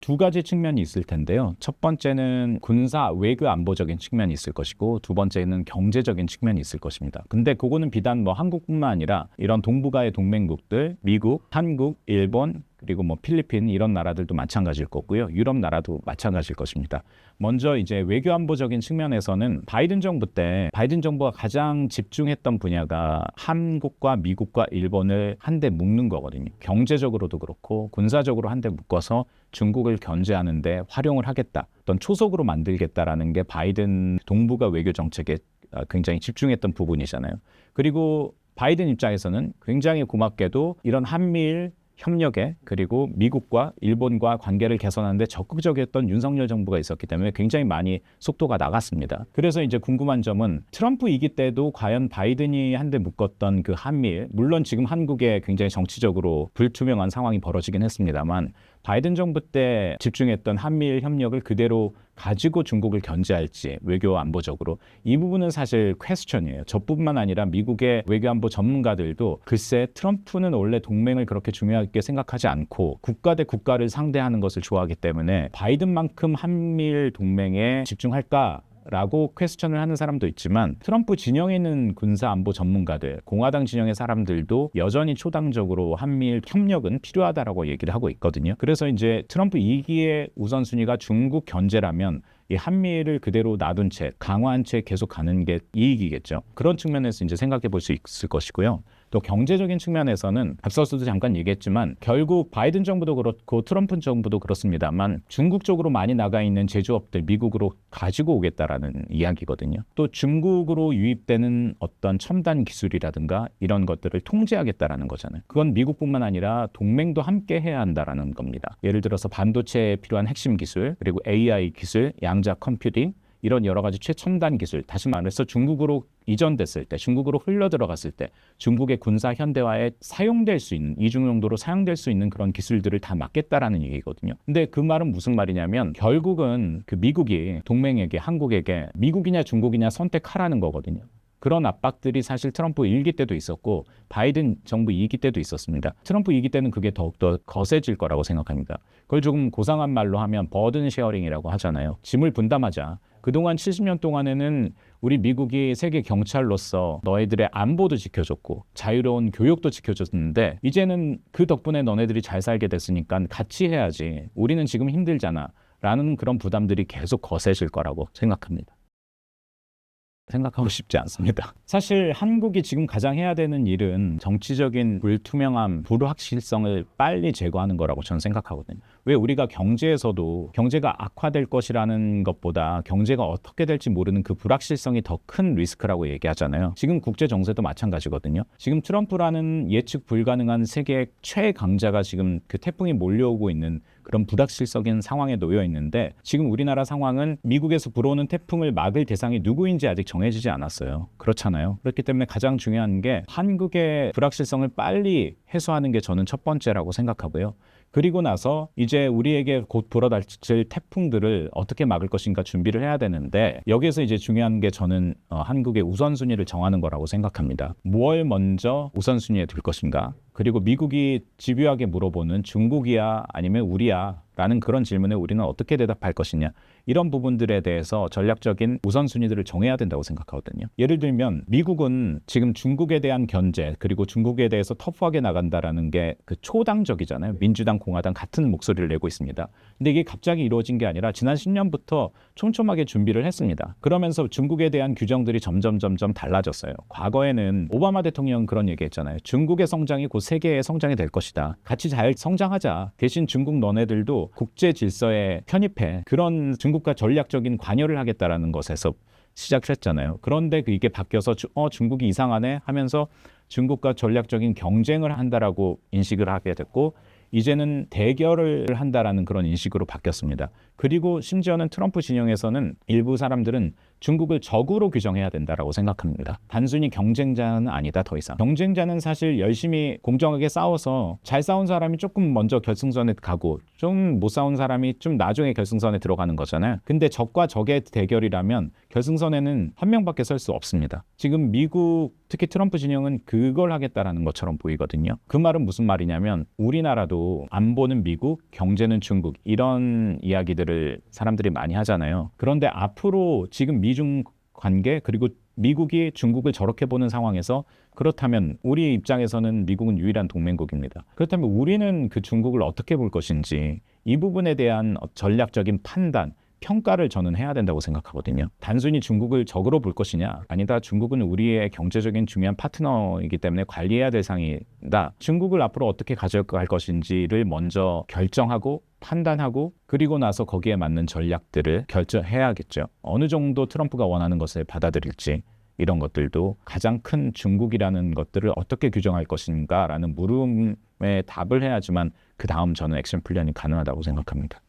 두 가지 측면이 있을 텐데요. 첫 번째는 군사 외교 안보적인 측면이 있을 것이고 두 번째는 경제적인 측면이 있을 것입니다. 근데 그거는 비단 뭐 한국뿐만 아니라 이런 동북아의 동맹국들, 미국, 한국, 일본 그리고 뭐 필리핀 이런 나라들도 마찬가지일 거고요. 유럽 나라도 마찬가지일 것입니다. 먼저 이제 외교 안보적인 측면에서는 바이든 정부 때 바이든 정부가 가장 집중했던 분야가 한국과 미국과 일본을 한데 묶는 거거든요. 경제적으로도 그렇고 군사적으로 한데 묶어서 중국을 견제하는데 활용을 하겠다. 어떤 초석으로 만들겠다라는 게 바이든 동북아 외교 정책에 아, 굉장히 집중했던 부분이잖아요. 그리고 바이든 입장에서는 굉장히 고맙게도 이런 한미일 협력에 그리고 미국과 일본과 관계를 개선하는데 적극적이었던 윤석열 정부가 있었기 때문에 굉장히 많이 속도가 나갔습니다. 그래서 이제 궁금한 점은 트럼프 이기 때도 과연 바이든이 한데 묶었던 그 한미일 물론 지금 한국에 굉장히 정치적으로 불투명한 상황이 벌어지긴 했습니다만 바이든 정부 때 집중했던 한미일 협력을 그대로 가지고 중국을 견제할지 외교 안보적으로 이 부분은 사실 퀘스천이에요. 저뿐만 아니라 미국의 외교 안보 전문가들도 글쎄 트럼프는 원래 동맹을 그렇게 중요하게 생각하지 않고 국가 대 국가를 상대하는 것을 좋아하기 때문에 바이든만큼 한미일 동맹에 집중할까? 라고 퀘스천을 하는 사람도 있지만 트럼프 진영에 있는 군사 안보 전문가들, 공화당 진영의 사람들도 여전히 초당적으로 한미일 협력은 필요하다라고 얘기를 하고 있거든요. 그래서 이제 트럼프 2기의 우선순위가 중국 견제라면 이 한미일을 그대로 놔둔 채 강화한 채 계속 가는 게 이익이겠죠. 그런 측면에서 이제 생각해 볼 수 있을 것이고요. 또 경제적인 측면에서는 앞서서도 잠깐 얘기했지만 결국 바이든 정부도 그렇고 트럼프 정부도 그렇습니다만 중국 쪽으로 많이 나가 있는 제조업들 미국으로 가지고 오겠다라는 이야기거든요. 또 중국으로 유입되는 어떤 첨단 기술이라든가 이런 것들을 통제하겠다라는 거잖아요. 그건 미국뿐만 아니라 동맹도 함께 해야 한다라는 겁니다. 예를 들어서 반도체에 필요한 핵심 기술 그리고 AI 기술, 양자 컴퓨팅 이런 여러 가지 최첨단 기술, 다시 말해서 중국으로 이전됐을 때, 중국으로 흘러 들어갔을 때, 중국의 군사 현대화에 사용될 수 있는 이중 용도로 사용될 수 있는 그런 기술들을 다 막겠다라는 얘기거든요. 근데 그 말은 무슨 말이냐면 결국은 그 미국이 동맹에게 한국에게 미국이냐 중국이냐 선택하라는 거거든요. 그런 압박들이 사실 트럼프 1기 때도 있었고 바이든 정부 2기 때도 있었습니다. 트럼프 2기 때는 그게 더욱더 거세질 거라고 생각합니다. 그걸 조금 고상한 말로 하면 버든 쉐어링이라고 하잖아요. 짐을 분담하자. 그동안 70년 동안에는 우리 미국이 세계 경찰로서 너희들의 안보도 지켜줬고 자유로운 교육도 지켜줬는데 이제는 그 덕분에 너네들이 잘 살게 됐으니까 같이 해야지. 우리는 지금 힘들잖아. 라는 그런 부담들이 계속 거세질 거라고 생각합니다. 생각하고 싶지 않습니다. 사실 한국이 지금 가장 해야 되는 일은 정치적인 불투명함, 불확실성을 빨리 제거하는 거라고 저는 생각하거든요. 왜 우리가 경제에서도 경제가 악화될 것이라는 것보다 경제가 어떻게 될지 모르는 그 불확실성이 더 큰 리스크라고 얘기하잖아요. 지금 국제 정세도 마찬가지거든요. 지금 트럼프라는 예측 불가능한 세계 최강자가 지금 그 태풍이 몰려오고 있는 그런 불확실적인 상황에 놓여 있는데 지금 우리나라 상황은 미국에서 불어오는 태풍을 막을 대상이 누구인지 아직 정해지지 않았어요. 그렇잖아요. 그렇기 때문에 가장 중요한 게 한국의 불확실성을 빨리 해소하는 게 저는 첫 번째라고 생각하고요. 그리고 나서 이제 우리에게 곧 불어닥칠 태풍들을 어떻게 막을 것인가 준비를 해야 되는데 여기에서 이제 중요한 게 저는 어, 한국의 우선순위를 정하는 거라고 생각합니다. 뭘 먼저 우선순위에 둘 것인가? 그리고 미국이 집요하게 물어보는 중국이야 아니면 우리야 라는 그런 질문에 우리는 어떻게 대답할 것이냐 이런 부분들에 대해서 전략적인 우선순위들을 정해야 된다고 생각하거든요. 예를 들면 미국은 지금 중국에 대한 견제 그리고 중국에 대해서 터프하게 나간다라는 게 그 초당적이잖아요. 민주당, 공화당 같은 목소리를 내고 있습니다. 근데 이게 갑자기 이루어진 게 아니라 지난 10년부터 촘촘하게 준비를 했습니다. 그러면서 중국에 대한 규정들이 점점 점점 달라졌어요. 과거에는 오바마 대통령 그런 얘기했잖아요. 중국의 성장이 곧 세계의 성장이 될 것이다. 같이 잘 성장하자. 대신 중국 너네들도 국제 질서에 편입해. 그런 중국과 전략적인 관여를 하겠다라는 것에서 시작을 했잖아요. 그런데 그 이게 바뀌어서 주- 어 중국이 이상하네 하면서 중국과 전략적인 경쟁을 한다라고 인식을 하게 됐고 이제는 대결을 한다라는 그런 인식으로 바뀌었습니다. 그리고 심지어는 트럼프 진영에서는 일부 사람들은 중국을 적으로 규정해야 된다라고 생각합니다. 단순히 경쟁자는 아니다 더 이상. 경쟁자는 사실 열심히 공정하게 싸워서 잘 싸운 사람이 조금 먼저 결승선에 가고 좀 못 싸운 사람이 좀 나중에 결승선에 들어가는 거잖아요. 근데 적과 적의 대결이라면 결승선에는 한 명밖에 설 수 없습니다. 지금 미국 특히 트럼프 진영은 그걸 하겠다라는 것처럼 보이거든요. 그 말은 무슨 말이냐면 우리나라도 안보는 미국, 경제는 중국 이런 이야기들을 사람들이 많이 하잖아요. 그런데 앞으로 지금 미중 관계 그리고 미국이 중국을 저렇게 보는 상황에서 그렇다면 우리 입장에서는 미국은 유일한 동맹국입니다. 그렇다면 우리는 그 중국을 어떻게 볼 것인지 이 부분에 대한 전략적인 판단, 평가를 저는 해야 된다고 생각하거든요. 단순히 중국을 적으로 볼 것이냐? 아니다. 중국은 우리의 경제적인 중요한 파트너이기 때문에 관리해야 될 상이다. 중국을 앞으로 어떻게 가져갈 것인지를 먼저 결정하고 판단하고 그리고 나서 거기에 맞는 전략들을 결정해야겠죠. 어느 정도 트럼프가 원하는 것을 받아들일지 이런 것들도 가장 큰 중국이라는 것들을 어떻게 규정할 것인가라는 물음에 답을 해야지만 그 다음 저는 액션 플랜이 가능하다고 생각합니다.